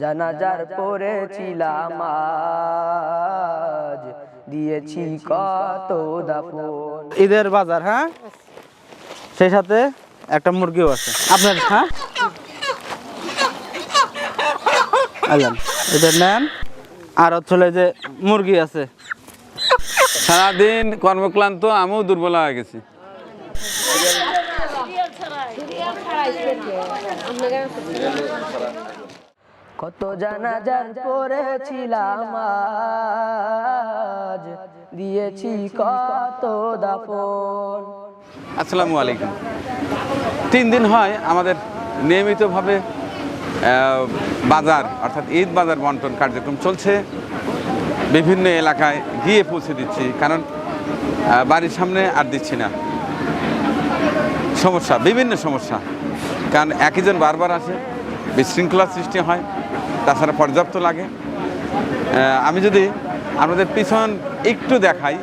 জানাজার পড়েছিলাম আজ। দিয়েছি কত দাফন। ঈদের বাজার হ্যাঁ? সেই সাথে একটা মুরগিও আছে। আপনার হ্যাঁ? আইলেন এটা নেন আর হচ্ছে যে মুরগি আছে। সারাদিন কর্মক্লান্ত আমিও দুর্বল হয়ে গেছি। কত জানাজার পড়েছিলাম আজ, দিয়েছি কত দাফন। আসসালামু আলাইকুম। তিন দিন হয় আমাদের নিয়মিতভাবে বাজার, অর্থাৎ ঈদ বাজার বন্টন কার্যক্রম চলছে। বিভিন্ন এলাকায় গিয়ে পৌঁছে দিচ্ছি, কারণ বাড়ির সামনে আর দিচ্ছি না। সমস্যা, বিভিন্ন সমস্যা। কারণ একইজন বারবার আসে, বিশৃঙ্খলার সৃষ্টি হয়। তাছাড়া পর্যাপ্ত লাগে। আমি যদি আপনাদের পিছন একটু দেখাই,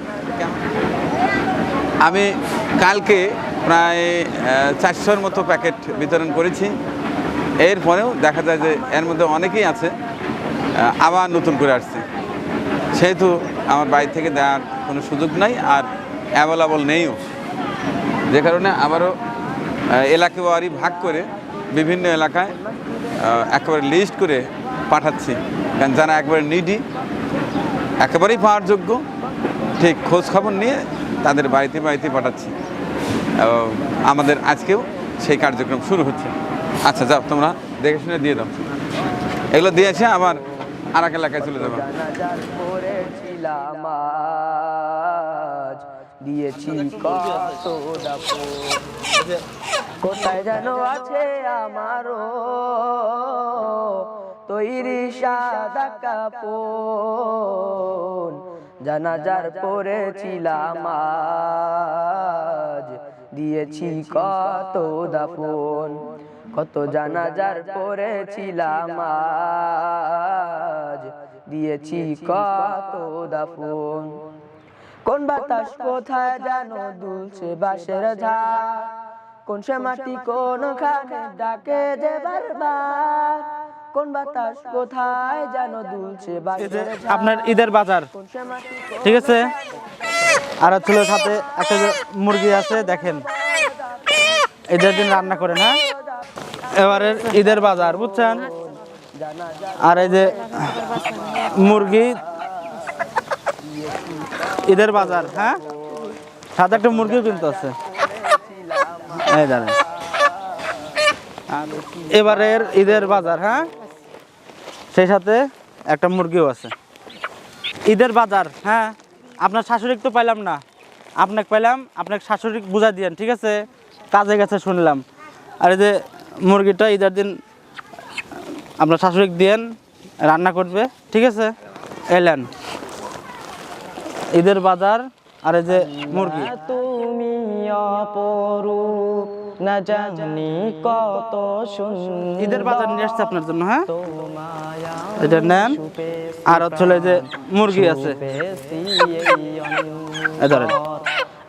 আমি কালকে প্রায় চারশোর মতো প্যাকেট বিতরণ করেছি। এরপরেও দেখা যায় যে এর মধ্যে অনেকেই আছে আবার নতুন করে আসছে। সেহেতু আমার বাড়ি থেকে দেওয়ার কোনো সুযোগ নাই আর অ্যাভেলেবল নেইও। যে কারণে আবারও এলাকাওয়ারি ভাগ করে বিভিন্ন এলাকায় একেবারে লিস্ট করে পাঠাচ্ছি। কারণ যারা একবারে নিডি একেবারেই পাওয়ার যোগ্য ঠিক খোঁজ খবর নিয়ে তাদের বাড়িতে বাড়িতে পাঠাচ্ছি। আমাদের আজকেও সেই কার্যক্রম শুরু হচ্ছে। আচ্ছা যাও, তোমরা দেখে শুনে দিয়ে দাও। এগুলো দিয়েছে আবার আর এক এলাকায় চলে যাব। দিয়েছি কোথায় যেন আছে আমারও তৈরি সাদা কাপন জানাজার পড়েছিলাম আজ। দিয়েছি কত দাফন, কত জানাজার পড়েছিলাম আজ। দিয়েছি কত দাফন। কোন বাতাস কোথায় জানো দুলছে বাঁশের ঝাড়। কোন সে মাটি কোন খানে ডাকে যে বারবার। কোন বাতাস কোথায় জানো দুলছে আপনার ঈদের বাজার। ঠিক আছে? আর হচ্ছে সাথে একটা মুরগি আছে দেখেন। ঈদের দিন রান্না করেন হ্যাঁ? এবারে ঈদের বাজার বুঝছেন? আর এই যে মুরগি ঈদের বাজার হ্যাঁ? সাথে একটা মুরগিও কিন্তু আছে। এই দাঁড়ান। এবারের ঈদের বাজার হ্যাঁ? সেই সাথে একটা মুরগিও আছে। ঈদের বাজার হ্যাঁ? আপনার শাশুড়ি তো পাইলাম না। আপনাকে পাইলাম, আপনাকে শাশুড়ি বুঝা দিয়েন, ঠিক আছে? কাজে গেছে শুনলাম। আর এই যে মুরগিটা ঈদের দিন, আপনার শাশুড়ি দিয়েন, রান্না করবে, ঠিক আছে? এলেন। ঈদের বাজার, আর এই যে মুরগি। তুমি অপরূপ। না জানি কত সুন্দর ঈদের বাজার নিয়ে আসছে আপনার জন্য হ্যাঁ? এটা নেন। আর হচ্ছে যে মুরগি আছে। ধরেন।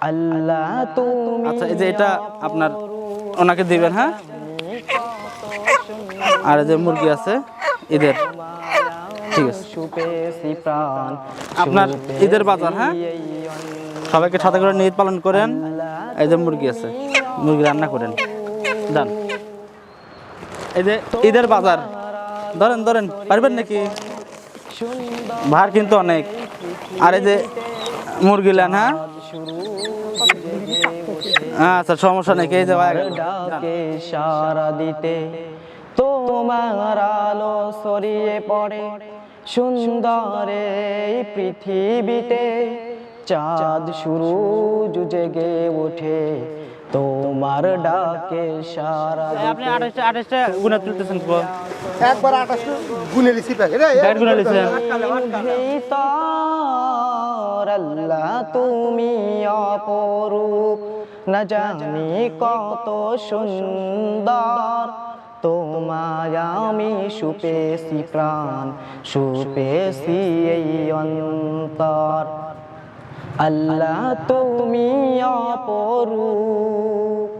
আল্লাহ তুমি আচ্ছা এই যে এটা আপনার ওনাকে দিবেন হ্যাঁ? আর এই যে মুরগি আছে ঈদের। ঠিক আছে। আপনার ঈদের বাজার হ্যাঁ? সবাইকে সাথে করে ঈদ পালন করেন। এই যে মুরগি আছে, মুরগি রান্না করেন। যান এই যে ঈদের বাজার। ধরেন ধরেন, পারবেন নাকি? ভার কিন্তু অনেক। আর এই যে মুরগি নেন হ্যাঁ? আচ্ছা সমস্যা নেই এই যে সারা দিতে? তোমার আলো ছড়িয়ে পড়ে সুন্দর এই পৃথিবীতে। চাঁদ শুরু জেগে ওঠে। তোমার ডাকে সারা আপনি আঠাশটা আঠাশটা গুণা তুলতেছেন তো। একবার আঠাশ গুনে লিছি প্যাকেট ব্যাট গুণা লিখছেন ভিতর আল্লাহ তুমি অপরূপ। না জানি কত সুন্দর। তোমায় আমি সুপেছি প্রাণ সুপেছি এই অন্তর। আল্লাহ তুমি অপরূপ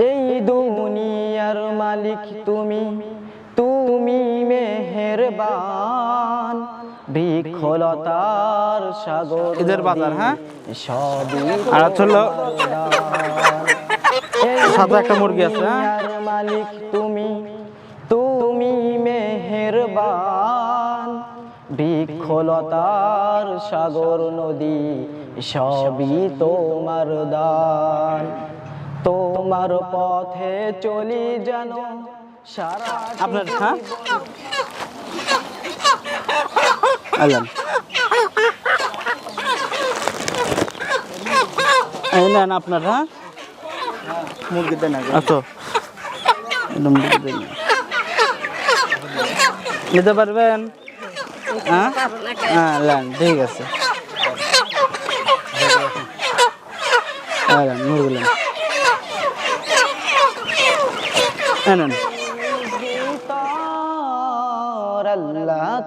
এই দুনিয়ার মালিক তুমি তুমি মেহে মেহেরবান বৃক্ষলতার সাগর ঈদের বাজার, হ্যাঁ? সবই আর হলো সাথে একটা মুরগি আছে, হ্যাঁ? মালিক তুমি তুমি মেহেরবান বৃক্ষলতার সাগর নদী সবই তোমার দান। তোমার পথে চলি যেন সারা আপনার হ্যাঁ? আল্লাহ। এই নেন আপনার হ্যাঁ? মুরগি দেন আচ্ছা। নিতে পারবেন? হ্যাঁ? হ্যাঁ ঠিক আছে।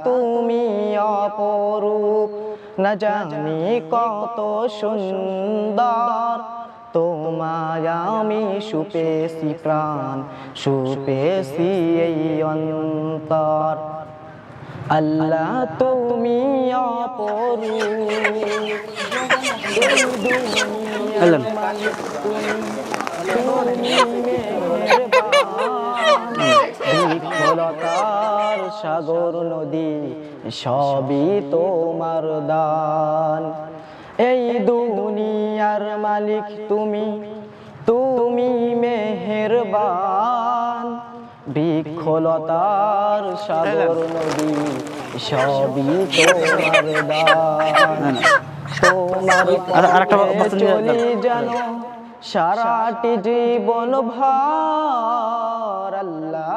তুমি অপরূপ। না জানি কত সুন্দর। তোমায় আমি সুপেছি প্রাণ সুপেছি এই অন্তর। আল্লাহ তুমি সাগর নদী সবই তোমার দান। এই দুনিয়ার মালিক তুমি তুমি মেহেরবান। বৃক্ষলতার সাগর নদী সবই তোমার দান। তোমার আর- আরেকটা বস্তু নিয়ে চলি যেন সারাটি জীবন ভর আল্লাহ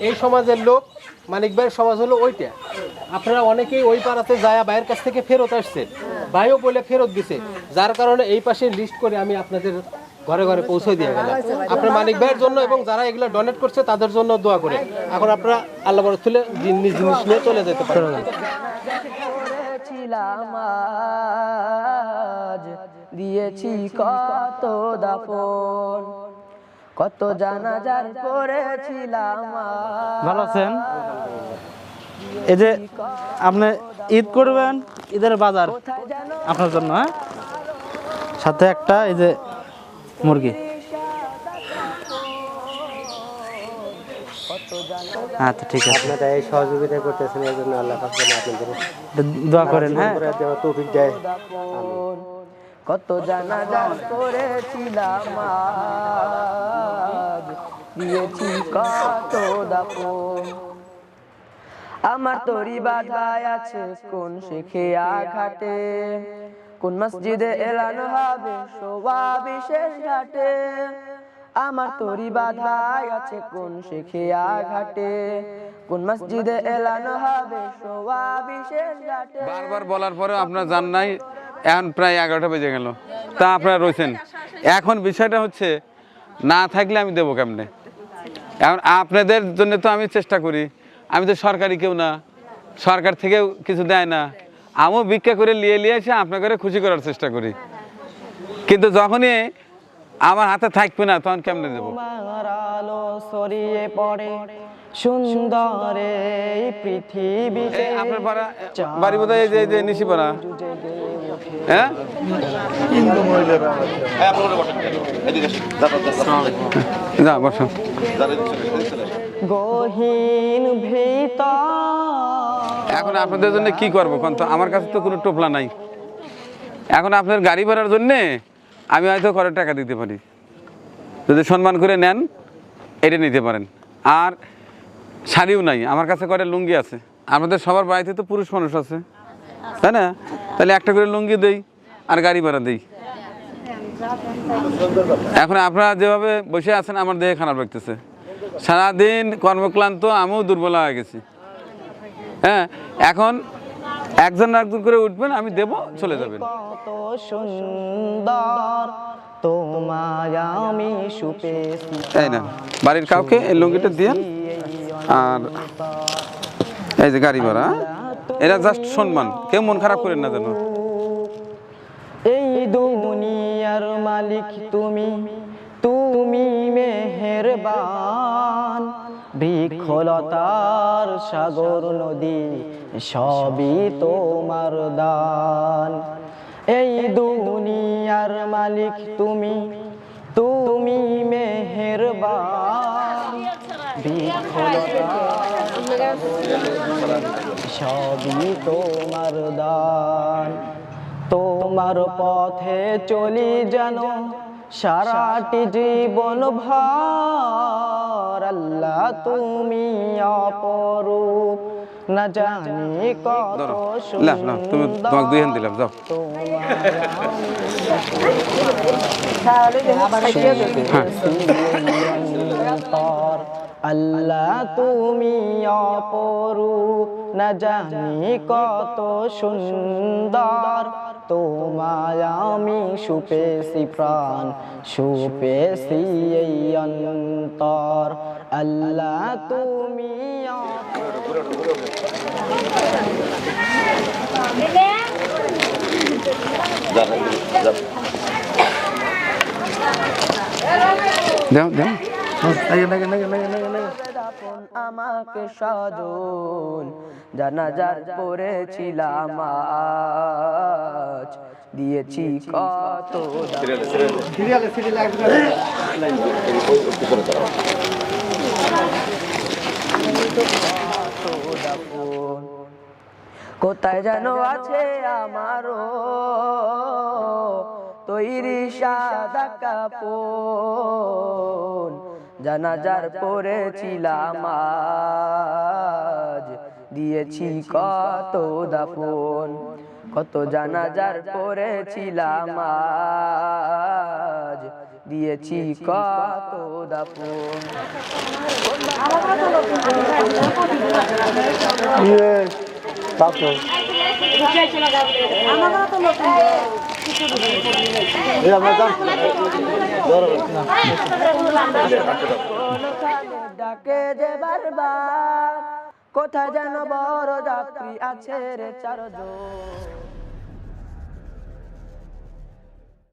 এই সমাজের লোক মানিক ভাইয়ের সমাজ হলো ওইটা। আপনারা অনেকেই ওই পাড়াতে যায় ভাইয়ের কাছ থেকে ফেরত আসছেন ভাইও বলে ফেরত দিছে। যার কারণে এই পাশে লিস্ট করে আমি আপনাদের ঘরে ঘরে পৌঁছে দিয়ে গেলাম। আপনার মানিক ভাইয়ের জন্য এবং যারা এগুলো ডোনেট করছে তাদের জন্য দোয়া করে। এখন আপনারা আল্লাহ বড় তুলে জিনিস জিনিস নিয়ে চলে যেতে পারেন। দিয়েছি কত দাফন কত জানাজার করেছিলাম। ভালো আছেন? এই যে আপনি ঈদ করবেন ঈদের বাজার আপনার জন্য হ্যাঁ? সাথে একটা এই যে মুরগি। আচ্ছা ঠিক আছে। আপনারা এই সহযোগিতা করতেছেন এই জন্য আল্লাহ আপনাদের দোয়া করেন হ্যাঁ? তৌফিক দেয়। কত জানাজার করেছিলাম আজ দিয়েছি কত দাফন আমার তরি বাধায় আছে কোন শেখে ঘাটে কোন মসজিদে এলানো হবে? শোভা বিশেষ ঘাটে। আমার তরি বাধায় আছে কোন শেখেয়া ঘাটে? কোন মসজিদে এলানো হবে? শোভা বিশেষ ঘাটে। বারবার বলার পরেও আপনারা জান নাই। এখন প্রায় এগারোটা বেজে গেল। তা আপনারা রয়েছেন এখন বিষয়টা হচ্ছে না থাকলে আমি দেবো কেমনে? এখন আপনাদের জন্য তো আমি চেষ্টা করি। আমি তো সরকারি কেউ না। সরকার থেকেও কিছু দেয় না। আমিও ভিক্ষা করে নিয়ে নিয়ে এসে আপনাকে খুশি করার চেষ্টা করি। কিন্তু যখনই আমার হাতে থাকবে না তখন কেমনে দেবো? আলো ছড়িয়ে পড়ে সুন্দর এই পৃথিবীতে। আপনার পাড়া বাড়ি বোধহয় এই যে হ্যাঁ? যা বসো। গহীন ভিতর এখন আপনাদের জন্য কি করব? তো আমার কাছে তো কোনো টোপলা নাই। এখন আপনার গাড়ি ভাড়ার জন্যে আমি হয়তো করে টাকা দিতে পারি। যদি সম্মান করে নেন, এটা নিতে পারেন। আর শাড়িও নাই, আমার কাছে করে লুঙ্গি আছে। আমাদের সবার বাড়িতে তো পুরুষ মানুষ আছে। তাই না? তাহলে একটা করে লুঙ্গি দেই আর গাড়ি ভাড়া দেই। এখন আপনারা যেভাবে বসে আছেন, আমার দেহে খারাপ লাগতেছে। সারাদিন কর্মক্লান্ত আমিও দুর্বল হয়ে গেছি। হ্যাঁ এখন একজন একজন করে উঠবেন আমি দেব চলে যাবেন। কত সুন্দর তোমায় আমি সুপেছি তাই না বাড়ির কাউকে এই লুঙ্গিটা দিয়ে আর এই যে গাড়ি ভাড়া হ্যাঁ? এরা জাস্ট সম্মান কেউ মন খারাপ করেন না যেন। এই দুনিয়ার মালিক তুমি। মেহেরবান। বৃক্ষলতার সাগর নদী সবই তোমার দান। এই দুনিয়ার মালিক তুমি তুমি মেহেরবান। সবই তোমার দান। তোমার পথে চলি যেন সারাটি জীবন ভার আল্লাহ তুমি অপরূপ। না জানি কত না তুমি তোমাকে দুই দিলাম যাও। সুন্দর আল্লাহ তুমি অপরু না জানি কত সুন্দর। তোমায় আমি সুপেছি প্রাণ সুপেছি এই অন্তর। আল্লাহ তুমি দাও দাও। আমাকে সজন জানাজার পড়েছিলাম দিয়েছি কত। কোথায় যেন আছে আমারও তৈরি সাদা কাপড়। জানাজার পরেছিলাম আজ। দিয়েছি কত দাফন কত জানাজার পরেছিলাম আজ। দিয়েছি কত দাফন। কোনখানে কোথায় যেন বড় যাত্রী আছে রে চারজন।